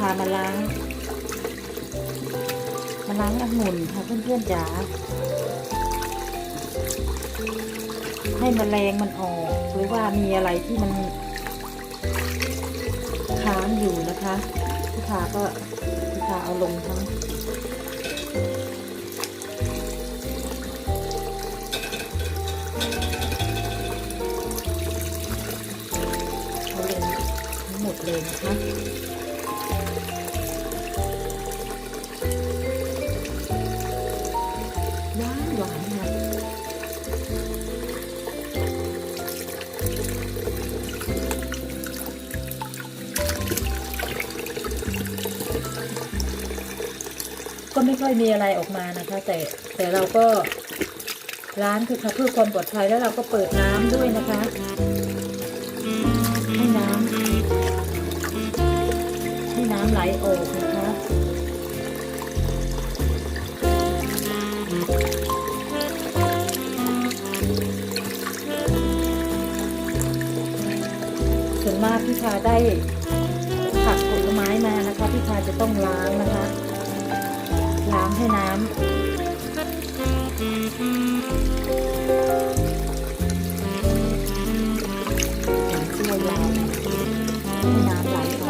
พามาล้างมาล้างองุ่นค่ะเพื่อนๆจ๋าให้มแมลงมันออก หรือว่ามีอะไรที่มันค้างอยู่นะคะพี่พาก็พี่พาเอาลงทั้งเอาลงทั้งหมดเลยนะคะ ก็ไม่ค่อยมีอะไรออกมานะคะ แต่แต่เราก็ล้างคือค่ะเพื่อความปลอดภัยแล้วเราก็เปิดน้ำด้วยนะคะ ให้น้ำให้น้ำไหลออกนะคะส่วนมากพี่พาได้ผักผลไม้มานะคะพี่พาจะต้องล้างนะคะ ล้างให้น้ำช่วยล้างให้น้ำไหลออก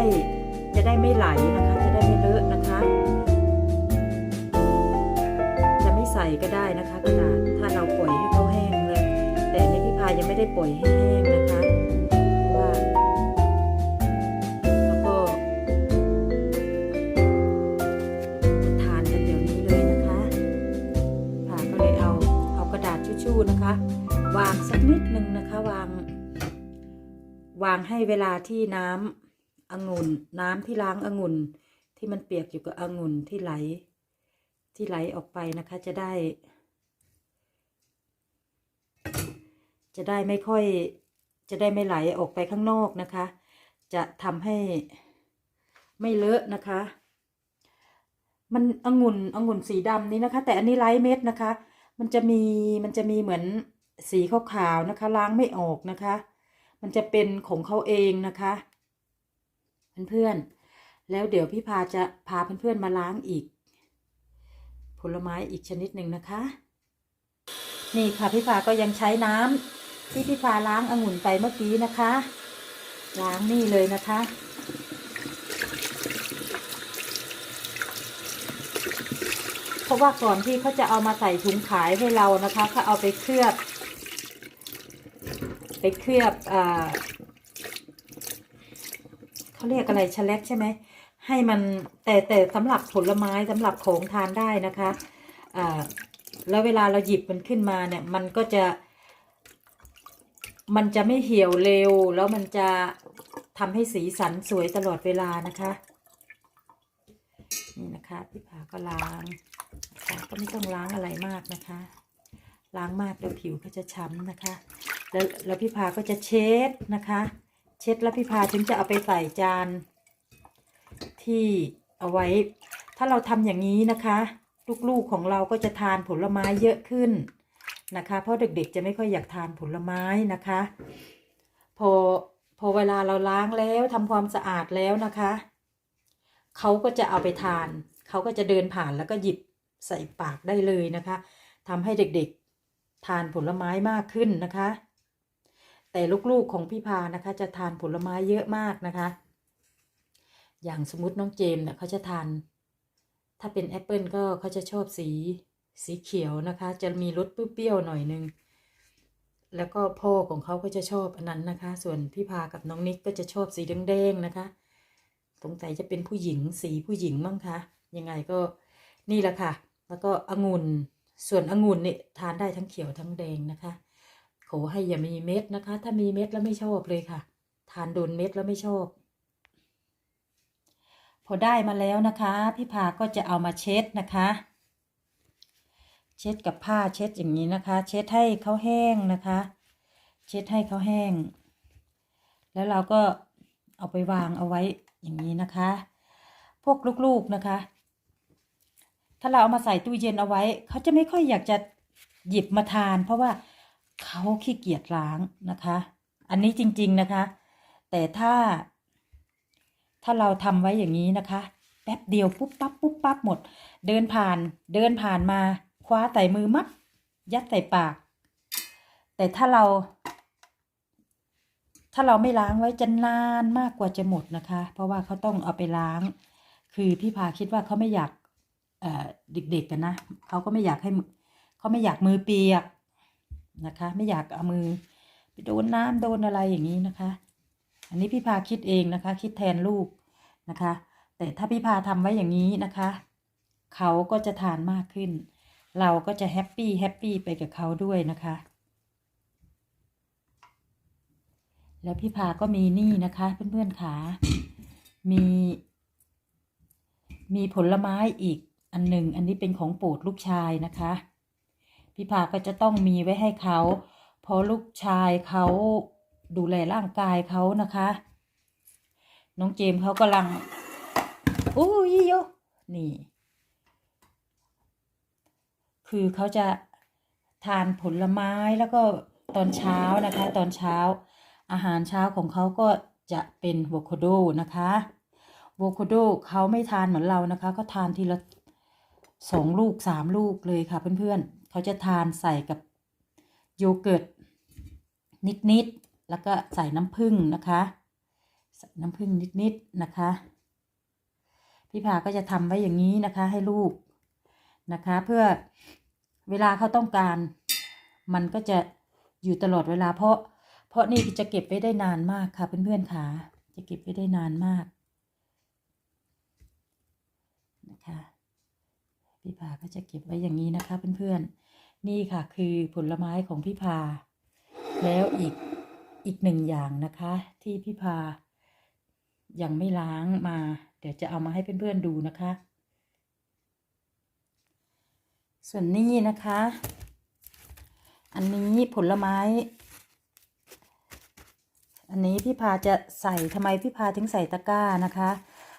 ได้จะได้ไม่ไหลนะคะ จะได้ไม่เลอะนะคะ จะไม่ใส่ก็ได้นะคะกระดาษถ้าเราปล่อยให้เขาแห้งเลย แต่อันพี่พายยังไม่ได้ปล่อยให้แห้งนะคะเพราะว่าแล้วก็ทานกันเดี๋ยวนี้เลยนะคะพาก็เลยเอาเอากระดาษชู่ๆนะคะ วางสักนิดนึงนะคะวาง วางให้เวลาที่น้ำ องุ่นน้ำที่ล้างองุ่นที่มันเปียกอยู่กับองุ่นที่ไหล ที่ไหลออกไปนะคะ จะได้ จะได้ไม่ค่อย จะได้ไม่ไหลออกไปข้างนอกนะคะ จะทำให้ไม่เลอะนะคะ มันองุ่นองุ่นสีดำนี้นะคะ แต่อันนี้ไร้เม็ดนะคะ มันจะมีมันจะมีเหมือนสีขาวๆนะคะ ล้างไม่ออกนะคะ มันจะเป็นของเขาเองนะคะ เพื่อนๆ แล้วเดี๋ยวพี่พาจะพาเพื่อนๆมาล้างอีก ผลไม้อีกชนิดหนึ่งนะคะ นี่ค่ะพี่พาก็ยังใช้น้ำที่พี่พาล้างองุ่นไปเมื่อกี้นะคะ ล้างนี่เลยนะคะ เพราะว่าก่อนที่เขาจะเอามาใส่ถุงขายให้เรานะคะเขาเอาไปเคลือบ ไปเคลือบอ่า เขาเรียกอะไรชะเล็กใช่ไหมให้มันแต่แต่สำหรับผลไม้สำหรับของทานได้นะคะอ่าแล้วเวลาเราหยิบมันขึ้นมาเนี่ย มันก็จะ มันจะไม่เหี่ยวเร็ว แล้วมันจะทำให้สีสันสวยตลอดเวลานะคะนี่นะคะพี่ผาก็ล้างก็ไม่ต้องล้างอะไรมากนะคะ ล้างมากเดี๋ยวผิวก็จะช้ำนะคะ แล้วแล้วพี่พาก็จะเช็ดนะคะ เช็ดแล้วพี่พาถึงจะเอาไปใส่จาน ที่เอาไว้ ถ้าเราทำอย่างนี้นะคะ ลูกๆของเราก็จะทานผลไม้เยอะขึ้นนะคะ เพราะเด็กๆจะไม่ค่อยอยากทานผลไม้นะคะ พอพอเวลาเราล้างแล้วทำความสะอาดแล้วนะคะเขาก็จะเอาไปทาน เขาก็จะเดินผ่านแล้วก็หยิบใส่ปากได้เลยนะคะทำให้เด็กๆ ทานผลไม้มากขึ้นนะคะ แต่ลูกๆของพี่พานะคะจะทานผลไม้เยอะมากนะคะ อย่างสมมติน้องเจมส์เนี่ยเขาจะทาน ถ้าเป็นแอปเปิลก็เขาจะชอบสีสีเขียวนะคะ จะมีรสเปรี้ยวๆหน่อยนึง แล้วก็พ่อของเขาก็จะชอบอันนั้นนะคะ ส่วนพี่พากับน้องนิกก็จะชอบสีแดงๆนะคะสงสัยจะเป็นผู้หญิงสีผู้หญิงมั้งคะยังไงก็นี่แหละค่ะ แล้วก็องุ่นส่วนองุ่นเนี่ยทานได้ทั้งเขียวทั้งแดงนะคะ ขอให้อย่ามีเม็ดนะคะ ถ้ามีเม็ดแล้วไม่ชอบเลยค่ะ ทานโดนเม็ดแล้วไม่ชอบ พอได้มาแล้วนะคะ พี่พาก็จะเอามาเช็ดนะคะ เช็ดกับผ้าเช็ดอย่างนี้นะคะ เช็ดให้เขาแห้งนะคะ เช็ดให้เขาแห้ง แล้วเราก็เอาไปวางเอาไว้อย่างนี้นะคะ พวกลูกๆนะคะ ถ้าเราเอามาใส่ตู้เย็นเอาไว้ เขาจะไม่ค่อยอยากจะหยิบมาทาน เพราะว่า เขาขี้เกียจล้างนะคะ อันนี้จริง ๆนะคะ แต่ถ้า ถ้าเราทำไว้อย่างนี้นะคะ แป๊บเดียวปุ๊บปั๊บปุ๊บปั๊บหมด เดินผ่าน เดินผ่านมาคว้าใส่มือมัดยัดใส่ปาก แต่ถ้าเรา ถ้าเราไม่ล้างไว้จะนานมากกว่าจะหมดนะคะ เพราะว่าเขาต้องเอาไปล้าง คือพี่พาคิดว่าเขาไม่อยากเด็กๆกันนะเขาก็ไม่อยากให้เขาไม่อยากมือเปียก นะคะ ไม่อยากเอามือไปโดนน้ำโดนอะไรอย่างนี้นะคะ อันนี้พี่พาคิดเองนะคะ คิดแทนลูกนะคะ แต่ถ้าพี่พาทำไว้อย่างนี้นะคะ เขาก็จะทานมากขึ้น เราก็จะแฮปปี้แฮปปี้ไปกับเขาด้วยนะคะ แล้วพี่พาก็มีนี่นะคะ เพื่อนๆขามี มีผลไม้อีกอันหนึ่งอันนี้เป็นของโปรดลูกชายนะคะ พี่พาก็จะต้องมีไว้ให้เขาเพราะลูกชายเขาดูแลร่างกายเขานะคะ น้องเจมส์เขากำลังอู้ยโยนี่ คือเขาจะทานผลไม้แล้วก็ตอนเช้านะคะ ตอนเช้า อาหารเช้าของเขาก็จะเป็นโวคาโดนะคะโวคาโดเขาไม่ทานเหมือนเรานะคะเขาทานทีละสองลูกสามลูกเลยค่ะเพื่อนๆ เขาจะทานใส่กับโยเกิร์ตนิดๆ แล้วก็ใส่น้ำผึ้งนะคะ ใส่น้ำผึ้งนิดๆ นะคะ พี่พาก็จะทำไว้อย่างนี้นะคะให้ลูกนะคะ เพื่อเวลาเขาต้องการ มันก็จะอยู่ตลอดเวลาเพราะ เพราะนี่จะเก็บไว้ได้นานมากค่ะ เพื่อนๆค่ะจะเก็บไว้ได้นานมากนะคะพี่พาก็จะเก็บไว้อย่างนี้นะคะเพื่อนๆ นี่ค่ะคือผลไม้ของพี่พา แล้วอีกอีกหนึ่งอย่างนะคะ ที่พี่พา ยังไม่ล้างมา เดี๋ยวจะเอามาให้เพื่อนๆดูนะคะ ส่วนนี้นะคะ อันนี้ผลไม้ อันนี้พี่พาจะใส่ทำไมพี่พาถึงใส่ตะกร้านะคะ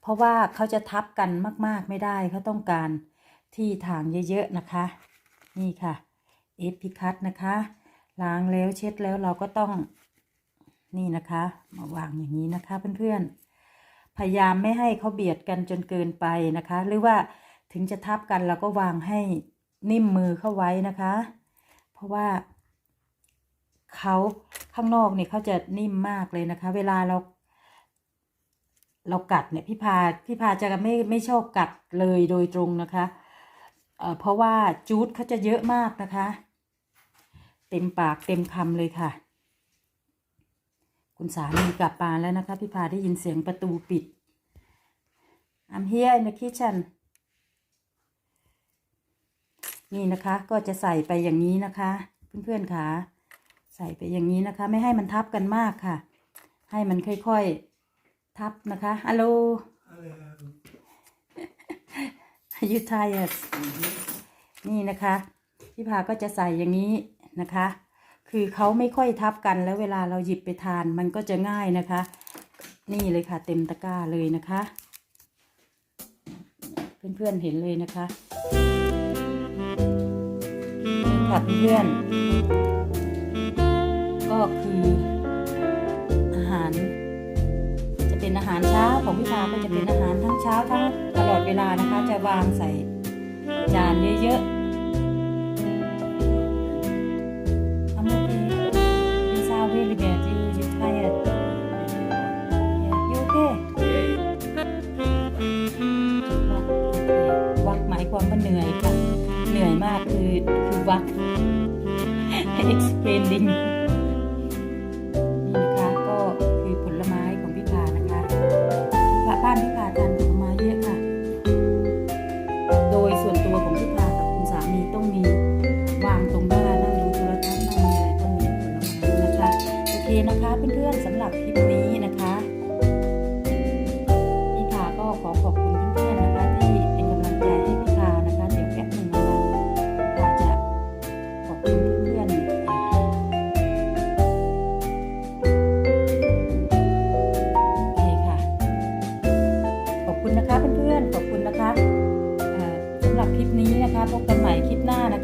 เพราะว่าเขาจะทับกันมากๆไม่ได้เขาต้องการที่ทางเยอะๆนะคะ นี่ค่ะเอฟพิคัตนะคะ ล้างแล้วเช็ดแล้วเราก็ต้องนี่นะคะ มาวางอย่างนี้นะคะเพื่อนๆ พยายามไม่ให้เขาเบียดกันจนเกินไปนะคะ หรือว่าถึงจะทับกันเราก็วางให้นิ่มมือเข้าไว้นะคะ เพราะว่าเขาข้างนอกเนี่ยเขาจะนิ่มมากเลยนะคะ เวลาเราเรากัดเนี่ยพี่พาพี่พาจะไม่ไม่ชอบกัดเลยโดยตรงนะคะ เออเพราะว่าจูดเขาจะเยอะมากนะคะ เต็มปากเต็มคำเลยค่ะ คุณสามีกลับมาแล้วนะคะ พี่พาได้ยินเสียงประตูปิด I'm here in the kitchen นี่นะคะก็จะใส่ไปอย่างนี้นะคะ เพื่อนๆค่ะใส่ไปอย่างนี้นะคะ ไม่ให้มันทับกันมากค่ะ ให้มันค่อยๆทับนะคะฮัลโหล you tired นี่นะคะพี่พาก็จะใส่อย่างนี้นะคะ คือเขาไม่ค่อยทับกันแล้วเวลาเราหยิบไปทานมันก็จะง่ายนะคะ นี่เลยค่ะเต็มตะกร้าเลยนะคะ เพื่อนๆเห็นเลยนะคะนี่ค่ะเพื่อนๆก็คือาหารเช้าของพี่พาก็จะเป็นอาหารทั้งเช้าทั้งตลอดเวลานะคะ จะวางใส่จานเยอะๆ I'm okay. You sound really bad. You you tired. Yeah, you okay? วักหมายความว่าเหนื่อยค่ะ เหนื่อยมากคือคือวัก explaining นะคะเพื่อนๆสำหรับคลิปนี้นะคะพี่พาก็ขอขอบคุณเพื่อนๆนะคะ ที่เป็นกำลังใจให้พี่พานะคะ เดี๋ยวแป๊บหนึ่งนะคะพาจะขอบคุณเพื่อนๆโอเคค่ะ ขอบคุณนะคะเพื่อนๆขอบคุณนะคะสำหรับคลิปนี้นะคะพบกันใหม่คลิปหน้านะคะ